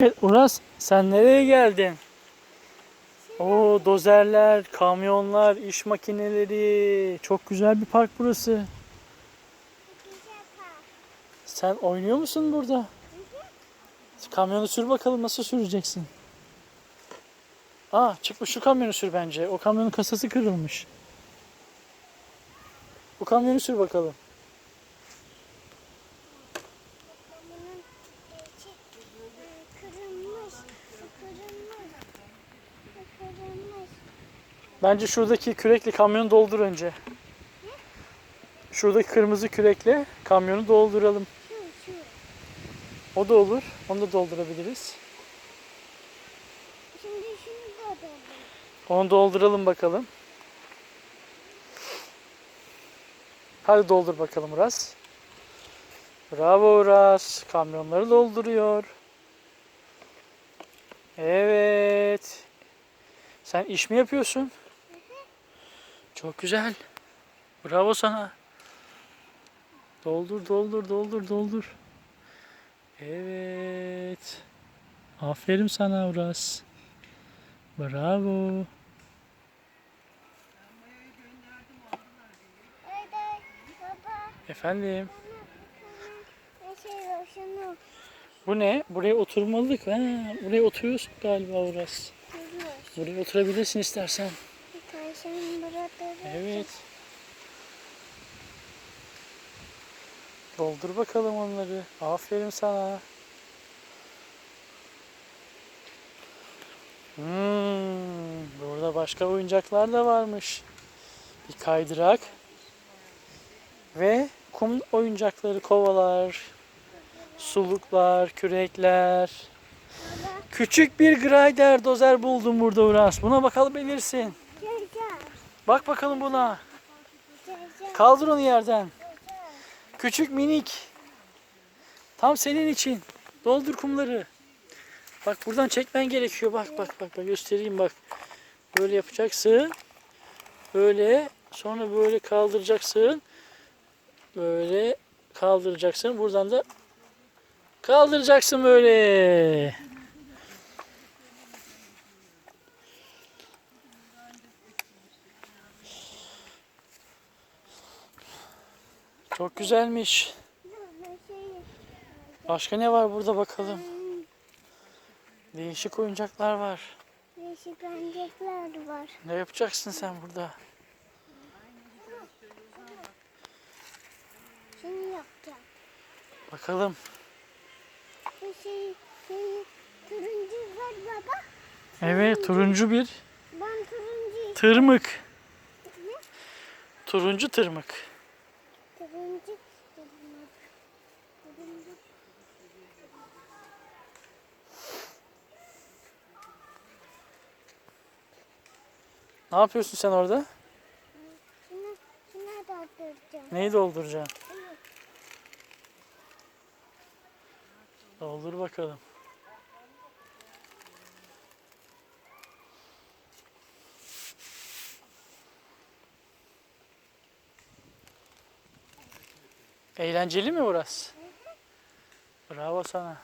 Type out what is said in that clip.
Evet Uras sen nereye geldin? Oo dozerler, kamyonlar, iş makineleri. Çok güzel bir park burası. Sen oynuyor musun burada? Kamyonu sür bakalım nasıl süreceksin? Aa çıkmış şu kamyonu sür bence. O kamyonun kasası kırılmış. Bu kamyonu sür bakalım. Bunun içi kırılmış, kırılmış, kırılmış. Bence şuradaki kürekle kamyonu doldur önce. Şuradaki kırmızı kürekle kamyonu dolduralım. O da olur. Onu da doldurabiliriz. Şimdi şunu da doldurayım. Onu dolduralım bakalım. Hadi doldur bakalım Uras. Bravo Uras. Kamyonları dolduruyor. Evet. Sen iş mi yapıyorsun? Çok güzel. Bravo sana. Doldur, doldur, doldur, doldur. Evet. Aferin sana Uras. Bravo. Efendim. Bu ne? Buraya oturmalık. Ha, buraya oturuyorsun galiba Uras. Buraya oturabilirsin istersen. Evet. Doldur bakalım onları. Aferin sana. Hmm, burada başka oyuncaklar da varmış. Bir kaydırak. Ve kum oyuncakları, kovalar, suluklar, kürekler. Küçük bir grider dozer buldum burada Uras. Buna bakalım bilirsin. Bak bakalım buna. Kaldır onu yerden. Küçük minik. Tam senin için. Doldur kumları. Bak buradan çekmen gerekiyor. Bak bak bak bak göstereyim bak. Böyle yapacaksın. Böyle sonra böyle kaldıracaksın. Böyle kaldıracaksın. Buradan da kaldıracaksın böyle. Çok güzelmiş. Ne? Başka ne var burada bakalım. Değişik oyuncaklar var. Değişik oyuncaklar var. Ne yapacaksın sen burada? Şunu yapacağım. Bakalım. Bu şey, şey turuncu var baba. Evet turuncu bir Ben turuncu tırmık. Turuncu tırmık. Turuncu turuncu. Turuncu. Ne yapıyorsun sen orada? Şunu, şuna dolduracağım. Neyi dolduracaksın? Doldur bakalım. Eğlenceli mi burası? Bravo sana.